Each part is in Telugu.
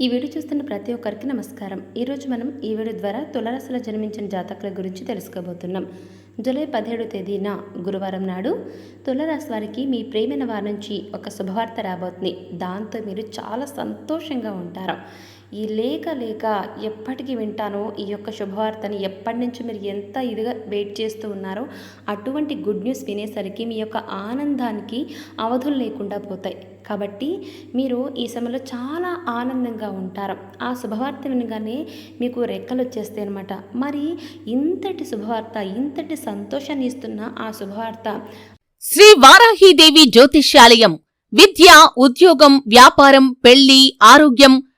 ఈ వీడియో చూస్తున్న ప్రతి ఒక్కరికి నమస్కారం. ఈరోజు మనం ఈ వీడియో ద్వారా తులరాశిలో జన్మించిన జాతకుల గురించి తెలుసుకోబోతున్నాం. జూలై పదిహేడు తేదీన గురువారం నాడు తులరాశి వారికి మీ ప్రేమైన వారి నుంచి ఒక శుభవార్త రాబోతుంది. దాంతో మీరు చాలా సంతోషంగా ఉంటారు. ఈ లేక లేక ఎప్పటికీ వింటానో ఈ యొక్క శుభవార్తని ఎప్పటి నుంచి మీరు ఎంత ఇదిగా వెయిట్ చేస్తూ ఉన్నారో అటువంటి గుడ్ న్యూస్ వినేసరికి మీ యొక్క ఆనందానికి అవధులు లేకుండా పోతాయి. కాబట్టి మీరు ఈ సమయంలో చాలా ఆనందంగా ఉంటారు. ఆ శుభవార్త వినగానే మీకు రెక్కలు వచ్చేస్తాయి అనమాట మరి ఇంతటి శుభవార్త ఇంతటి సంతోషాన్ని ఇస్తున్న ఆ శుభవార్త శ్రీ వారాహీదేవి జ్యోతిష్యాలయం. విద్య ఉద్యోగం వ్యాపారం పెళ్ళి ఆరోగ్యం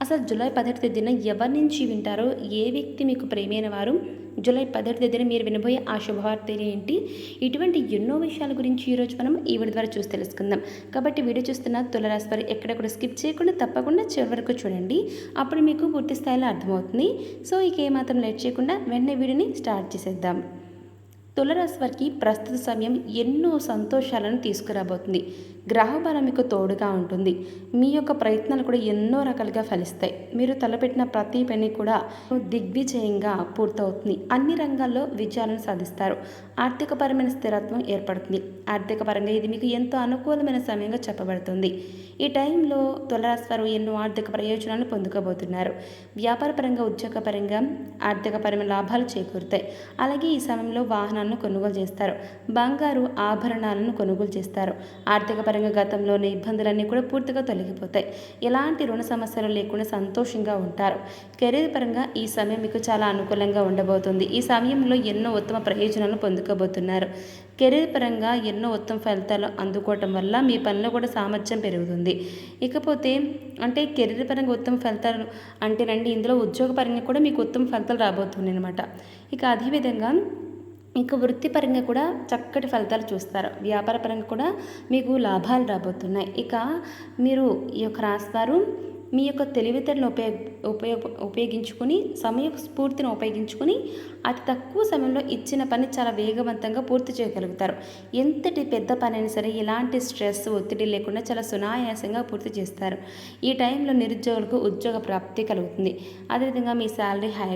అసలు జూలై పదహారు తేదీన ఎవరి నుంచి వింటారో ఏ వ్యక్తి మీకు ప్రేమైన వారు? జూలై పదహారు తేదీన మీరు వినబోయే ఆ శుభవార్త ఏంటి? ఇటువంటి ఎన్నో విషయాల గురించి ఈరోజు మనం ఈ ద్వారా చూసి తెలుసుకుందాం. కాబట్టి వీడియో చూస్తున్న తులరాశి వారు ఎక్కడెక్కడ స్కిప్ చేయకుండా తప్పకుండా చివరి వరకు చూడండి. అప్పుడు మీకు పూర్తి స్థాయిలో అర్థమవుతుంది. సో ఇక ఏమాత్రం లేట్ చేయకుండా వెంటనే వీడియోని స్టార్ట్ చేసేద్దాం. తులరాశి వారికి ప్రస్తుత సమయం ఎన్నో సంతోషాలను తీసుకురాబోతుంది. గ్రహబలం మీకు తోడుగా ఉంటుంది. మీ యొక్క ప్రయత్నాలు కూడా ఎన్నో రకాలుగా ఫలిస్తాయి. మీరు తలపెట్టిన ప్రతి పని కూడా దిగ్విజయంగా పూర్తవుతుంది. అన్ని రంగాల్లో విజయాలను సాధిస్తారు. ఆర్థికపరమైన స్థిరత్వం ఏర్పడుతుంది. ఆర్థికపరంగా ఇది మీకు ఎంతో అనుకూలమైన సమయంగా చెప్పబడుతుంది. ఈ టైంలో తులరాశి వారు ఎన్నో ఆర్థిక ప్రయోజనాలు పొందుకోబోతున్నారు. వ్యాపారపరంగా ఉద్యోగపరంగా ఆర్థికపరమైన లాభాలు చేకూరుతాయి. అలాగే ఈ సమయంలో వాహనాలు వాహనాలను కొనుగోలు చేస్తారు. బంగారు ఆభరణాలను కొనుగోలు చేస్తారు. ఆర్థిక పరంగా గతంలోని ఇబ్బందులన్నీ కూడా పూర్తిగా తొలగిపోతాయి. ఎలాంటి రుణ సమస్యలు లేకుండా సంతోషంగా ఉంటారు. కెరీర్ పరంగా ఈ సమయం మీకు చాలా అనుకూలంగా ఉండబోతుంది. ఈ సమయంలో ఎన్నో ఉత్తమ ప్రయోజనాలు పొందుకోబోతున్నారు. కెరీర్ పరంగా ఎన్నో ఉత్తమ ఫలితాలు అందుకోవటం వల్ల మీ పనిలో కూడా సామర్థ్యం పెరుగుతుంది. ఇకపోతే అంటే కెరీర్ పరంగా ఉత్తమ ఫలితాలు అంటేనండి ఇందులో ఉద్యోగపరంగా కూడా మీకు ఉత్తమ ఫలితాలు రాబోతున్నాయి అనమాట ఇక అదేవిధంగా ఇంకా వృత్తిపరంగా కూడా చక్కటి ఫలితాలు చూస్తారు. వ్యాపారపరంగా కూడా మీకు లాభాలు రాబోతున్నాయి. ఇక మీరు ఈ యొక్క రాస్తారు మీ యొక్క తెలివితేటలు ఉపయోగ ఉపయోగ ఉపయోగించుకొని సమయ స్ఫూర్తిని ఉపయోగించుకొని అతి తక్కువ సమయంలో ఇచ్చిన పని చాలా వేగవంతంగా పూర్తి చేయగలుగుతారు. ఎంతటి పెద్ద పని అయినా సరే ఎలాంటి స్ట్రెస్ ఒత్తిడి లేకుండా చాలా సునాయాసంగా పూర్తి చేస్తారు. ఈ టైంలో నిరుద్యోగులకు ఉద్యోగ ప్రాప్తి కలుగుతుంది. అదేవిధంగా మీ శాలరీ హై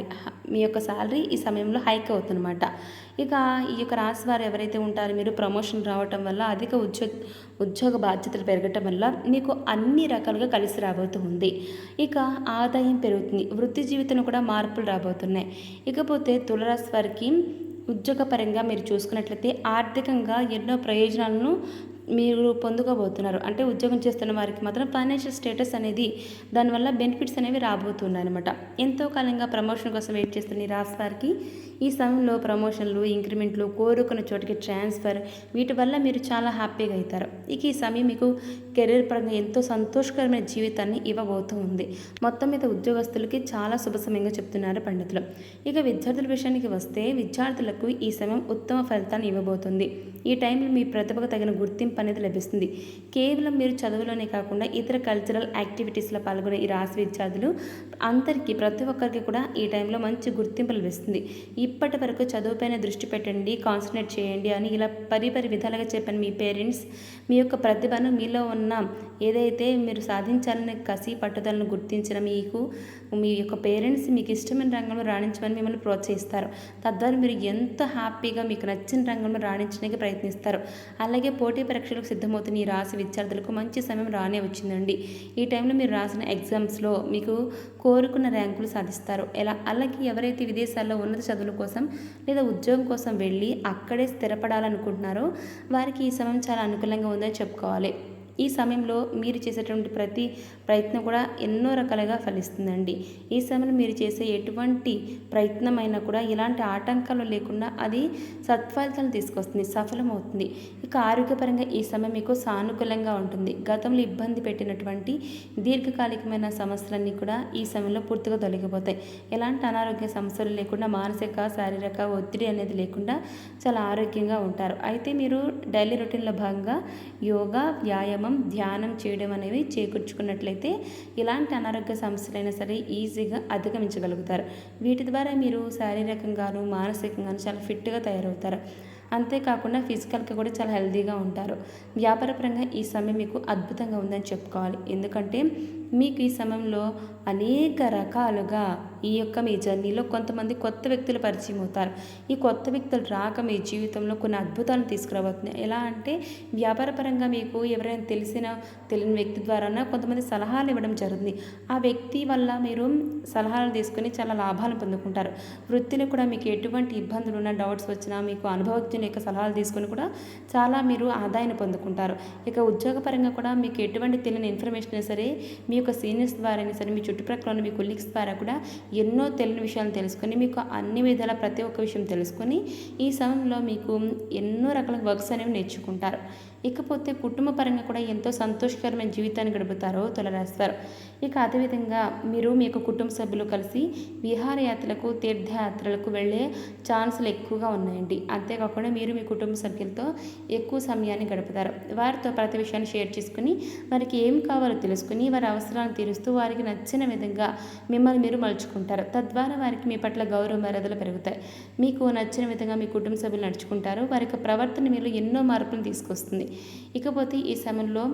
మీ యొక్క శాలరీ ఈ సమయంలో హైక్ అవుతుందన్నమాట. ఇక ఈ యొక్క రాశి వారు ఎవరైతే ఉంటారో మీరు ప్రమోషన్ రావటం వల్ల అధిక ఉద్యోగ ఉద్యోగ బాధ్యతలు పెరగటం వల్ల మీకు అన్ని రకాలుగా కలిసి రాబోతుంది ఇక ఆదాయం పెరుగుతుంది. వృత్తి జీవితంలో కూడా మార్పులు రాబోతున్నాయి. ఇకపోతే తులరాశి వారికి ఉద్యోగపరంగా మీరు చూసుకున్నట్లయితే ఆర్థికంగా ఎన్నో ప్రయోజనాలను మీరు పొందుకోబోతున్నారు. అంటే ఉద్యోగం చేస్తున్న వారికి మాత్రం ఫైనాన్షియల్ స్టేటస్ అనేది దానివల్ల బెనిఫిట్స్ అనేవి రాబోతున్నాయి అనమాట ఎంతో కాలంగా ప్రమోషన్ కోసం వెయిట్ చేస్తున్న ఈ రాశి వారికి ఈ సమయంలో ప్రమోషన్లు ఇంక్రిమెంట్లు కోరుకున్న చోటికి ట్రాన్స్ఫర్ వీటి వల్ల మీరు చాలా హ్యాపీగా అవుతారు. ఇక ఈ సమయం మీకు కెరీర్ పరంగా ఎంతో సంతోషకరమైన జీవితాన్ని ఇవ్వబోతూ ఉంది. మొత్తం మీద ఉద్యోగస్తులకి చాలా శుభ సమయంగా చెప్తున్నారు పండితులు. ఇక విద్యార్థుల విషయానికి వస్తే విద్యార్థులకు ఈ సమయం ఉత్తమ ఫలితాన్ని ఇవ్వబోతుంది. ఈ టైంలో మీ ప్రతిభకు తగిన గుర్తింపు అనేది లభిస్తుంది. కేవలం మీరు చదువులోనే కాకుండా ఇతర కల్చరల్ యాక్టివిటీస్లో పాల్గొనే ఈ రాశి విద్యార్థులు అందరికీ ప్రతి ఒక్కరికి కూడా ఈ టైంలో మంచి గుర్తింపు లభిస్తుంది. ఇప్పటి వరకు చదువుపైన దృష్టి పెట్టండి కాన్సన్ట్రేట్ చేయండి అని ఇలా పరిపరి విధాలుగా చెప్పిన మీ పేరెంట్స్ మీ యొక్క ప్రతిభను మీలో ఉన్న ఏదైతే మీరు సాధించాలని కసి పట్టుదలను గుర్తించిన మీకు మీ యొక్క పేరెంట్స్ మీకు ఇష్టమైన రంగంలో రాణించమని మిమ్మల్ని ప్రోత్సహిస్తారు. తద్వారా మీరు ఎంత హ్యాపీగా మీకు నచ్చిన రంగంలో రాణించడానికి ప్రయత్నిస్తారు. అలాగే పోటీ పరీక్ష పరీక్షలకు సిద్ధమవుతున్న ఈ రాసి విద్యార్థులకు మంచి సమయం రానే వచ్చిందండి. ఈ టైంలో మీరు రాసిన ఎగ్జామ్స్లో మీకు కోరుకున్న ర్యాంకులు సాధిస్తారు. ఎలా? అలాగే ఎవరైతే విదేశాల్లో ఉన్నత చదువుల కోసం లేదా ఉద్యోగం కోసం వెళ్ళి అక్కడే స్థిరపడాలనుకుంటున్నారో వారికి ఈ సమయం చాలా అనుకూలంగా ఉందని చెప్పుకోవాలి. ఈ సమయంలో మీరు చేసేటువంటి ప్రతి ప్రయత్నం కూడా ఎన్నో రకాలుగా ఫలిస్తుందండి. ఈ సమయంలో మీరు చేసే ఎటువంటి ప్రయత్నమైనా కూడా ఇలాంటి ఆటంకాలు లేకుండా అది సత్ఫలితాలు తీసుకొస్తుంది సఫలమవుతుంది. ఇక ఆరోగ్యపరంగా ఈ సమయం మీకు సానుకూలంగా ఉంటుంది. గతంలో ఇబ్బంది పెట్టినటువంటి దీర్ఘకాలికమైన సమస్యలన్నీ కూడా ఈ సమయంలో పూర్తిగా తొలగిపోతాయి. ఎలాంటి అనారోగ్య సమస్యలు లేకుండా మానసిక శారీరక ఒత్తిడి అనేది లేకుండా చాలా ఆరోగ్యంగా ఉంటారు. అయితే మీరు డైలీ రొటీన్లో భాగంగా యోగా వ్యాయామం ధ్యానం చేయడం అనేవి చేకూర్చుకున్నట్లయితే ఇలాంటి అనారోగ్య సమస్యలైనా సరే ఈజీగా అధిగమించగలుగుతారు. వీటి ద్వారా మీరు శారీరకంగాను మానసికంగాను చాలా ఫిట్గా తయారవుతారు. అంతేకాకుండా ఫిజికల్గా కూడా చాలా హెల్తీగా ఉంటారు. వ్యాపారపరంగా ఈ సమయం మీకు అద్భుతంగా ఉందని చెప్పుకోవాలి. ఎందుకంటే మీకు ఈ సమయంలో అనేక రకాలుగా ఈ యొక్క మీ జర్నీలో కొంతమంది కొత్త వ్యక్తులు పరిచయం అవుతారు. ఈ కొత్త వ్యక్తులు రాక మీ జీవితంలో కొన్ని అద్భుతాలను తీసుకురాబోతున్నాయి. ఎలా అంటే వ్యాపారపరంగా మీకు ఎవరైనా తెలిసిన తెలియని వ్యక్తి ద్వారా కొంతమంది సలహాలు ఇవ్వడం జరుగుతుంది. ఆ వ్యక్తి వల్ల మీరు సలహాలు తీసుకొని చాలా లాభాలు పొందుకుంటారు. వృత్తిలో కూడా మీకు ఎటువంటి ఇబ్బందులు ఉన్నా డౌట్స్ వచ్చినా మీకు అనుభవజ్ఞుల యొక్క సలహాలు తీసుకొని కూడా చాలా మీరు ఆదాయాన్ని పొందుకుంటారు. ఇక ఉద్యోగపరంగా కూడా మీకు ఎటువంటి తెలియని ఇన్ఫర్మేషన్ అయినా సరే మీ యొక్క సీనియర్స్ ద్వారా అయినా సరే మీ చుట్టుప్రక్కల ఉన్న మీ కొలీగ్స్ ద్వారా కూడా ఎన్నో తెలియని విషయాలు తెలుసుకొని మీకు అన్ని విధాల ప్రతి ఒక్క విషయం తెలుసుకొని ఈ సమయంలో మీకు ఎన్నో రకాల వర్క్స్ అనేవి నేర్చుకుంటారు. ఇకపోతే కుటుంబ పరంగా కూడా ఎంతో సంతోషకరమైన జీవితాన్ని గడుపుతారో తొలరాస్తారు. ఇక అదేవిధంగా మీరు మీ యొక్క కుటుంబ సభ్యులు కలిసి విహారయాత్రలకు తీర్థయాత్రలకు వెళ్ళే ఛాన్సులు ఎక్కువగా ఉన్నాయండి. అంతేకాకుండా మీరు మీ కుటుంబ సభ్యులతో ఎక్కువ సమయాన్ని గడుపుతారు. వారితో ప్రతి విషయాన్ని షేర్ చేసుకుని వారికి ఏం కావాలో తెలుసుకుని వారి అవసరాలను తీరుస్తూ వారికి నచ్చిన విధంగా మిమ్మల్ని మీరు మలుచుకుంటారు. తద్వారా వారికి మీ పట్ల గౌరవ మర్యాదలు పెరుగుతాయి. మీకు నచ్చిన విధంగా మీ కుటుంబ సభ్యులు నడుచుకుంటారు. వారి యొక్క ప్రవర్తన మీరు ఎన్నో మార్పులు తీసుకొస్తుంది. ఇకపోతే ఈ సమయంలో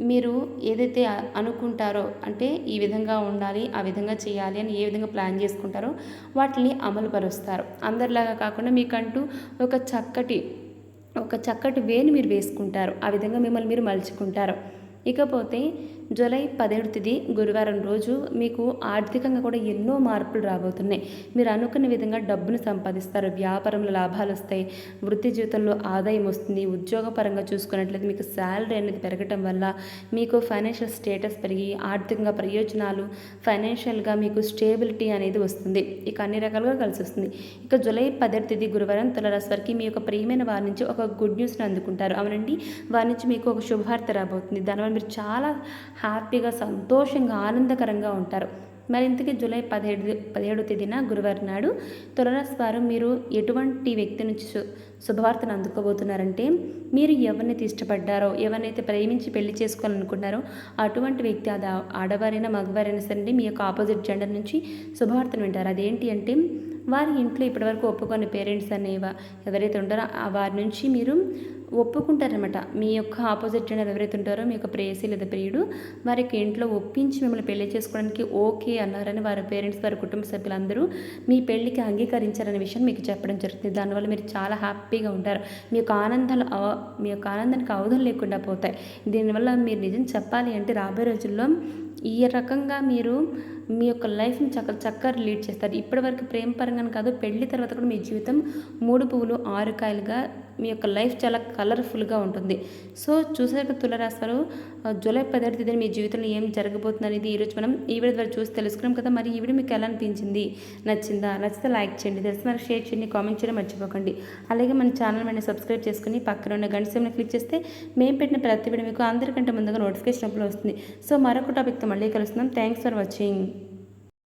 మీరు ఏదైతే అనుకుంటారో అంటే ఈ విధంగా ఉండాలి ఆ విధంగా చేయాలి అని ఏ విధంగా ప్లాన్ చేసుకుంటారో వాటిని అమలుపరుస్తారు. అందరిలాగా కాకుండా మీకంటూ ఒక చక్కటి ఒక చక్కటి వేని మీరు వేసుకుంటారు. ఆ విధంగా మిమ్మల్ని మీరు మలుచుకుంటారు. ఇకపోతే జూలై పదిహేడు తేదీ గురువారం రోజు మీకు ఆర్థికంగా కూడా ఎన్నో మార్పులు రాబోతున్నాయి. మీరు అనుకున్న విధంగా డబ్బును సంపాదిస్తారు. వ్యాపారంలో లాభాలు వస్తాయి. వృత్తి జీవితంలో ఆదాయం వస్తుంది. ఉద్యోగపరంగా చూసుకున్నట్లయితే మీకు శాలరీ అనేది పెరగటం వల్ల మీకు ఫైనాన్షియల్ స్టేటస్ పెరిగి ఆర్థికంగా ప్రయోజనాలు ఫైనాన్షియల్గా మీకు స్టేబిలిటీ అనేది వస్తుంది. ఇక అన్ని రకాలుగా కలిసి వస్తుంది. ఇక జూలై పదిహేడు తేదీ గురువారం తులరాశి వారికి మీ యొక్క ప్రియమైన వారి నుంచి ఒక గుడ్ న్యూస్ని అందుకుంటారు. అవునండి వారి నుంచి మీకు ఒక శుభవార్త రాబోతుంది. దానివల్ల మీరు చాలా హ్యాపీగా సంతోషంగా ఆనందకరంగా ఉంటారు. మరి ఇంతకీ జూలై పదిహేడు పదిహేడు తేదీన గురువారం నాడు తులరాశి వారు మీరు ఎటువంటి వ్యక్తి నుంచి శుభవార్తను అందుకోబోతున్నారంటే మీరు ఎవరినైతే ఇష్టపడ్డారో ఎవరినైతే ప్రేమించి పెళ్ళి చేసుకోవాలనుకుంటున్నారో అటువంటి వ్యక్తి అది ఆ- ఆడవారైనా మగవారైనా సరే మీ యొక్క ఆపోజిట్ జెండర్ నుంచి శుభవార్తను వింటారు. అదేంటి అంటే వారి ఇంట్లో ఇప్పటివరకు ఒప్పుకొని పేరెంట్స్ అనేవా ఎవరైతే ఉంటారో ఆ వారి నుంచి మీరు ఒప్పుకుంటారనమాట మీ యొక్క ఆపోజిట్ జెండర్ ఎవరైతే ఉంటారో మీ యొక్క ప్రేయసి లేదా ప్రియుడు వారి యొక్క ఇంట్లో ఒప్పించి మిమ్మల్ని పెళ్ళి చేసుకోవడానికి ఓకే అన్నారని వారి పేరెంట్స్ వారి కుటుంబ సభ్యులందరూ మీ పెళ్ళికి అంగీకరించారనే విషయం మీకు చెప్పడం జరుగుతుంది. దానివల్ల మీరు చాలా హ్యాపీగా ఉంటారు. మీ యొక్క ఆనందాలు అవ- మీ యొక్క ఆనందానికి అవధం లేకుండా పోతాయి. దీనివల్ల మీరు నిజం చెప్పాలి అంటే రాబోయే రోజుల్లో ఈ రకంగా మీరు మీ యొక్క లైఫ్ని చక్క చక్కగా లీడ్ చేస్తారు. ఇప్పటివరకు ప్రేమ పరంగా కాదు పెళ్ళి తర్వాత కూడా మీ జీవితం మూడు పువ్వులు ఆరు కాయలుగా మీ యొక్క లైఫ్ చాలా కలర్ఫుల్గా ఉంటుంది. సో చూసాక తులరాశారు జూలై పదిహేడు తేదీన మీ జీవితంలో ఏం జరగబోతుంది అనేది ఈరోజు మనం ఈ వీడియో ద్వారా చూసి తెలుసుకున్నాం కదా. మరి ఈ వీడియో మీకు ఎలా అనిపించింది? నచ్చిందా? నచ్చితే లైక్ చేయండి తెలిసిన వారికి షేర్ చేయండి కామెంట్ చేయడం మర్చిపోకండి. అలాగే మన ఛానల్ వెంటనే సబ్స్క్రైబ్ చేసుకుని పక్కన ఉన్న గంట సేమని క్లిక్ చేస్తే మేము పెట్టిన ప్రతి వీడియో మీకు అందరికంటే ముందుగా నోటిఫికేషన్ అప్పుడు వస్తుంది. సో మరొక టాపిక్తో మళ్ళీ కలుస్తున్నాం. Thanks for watching.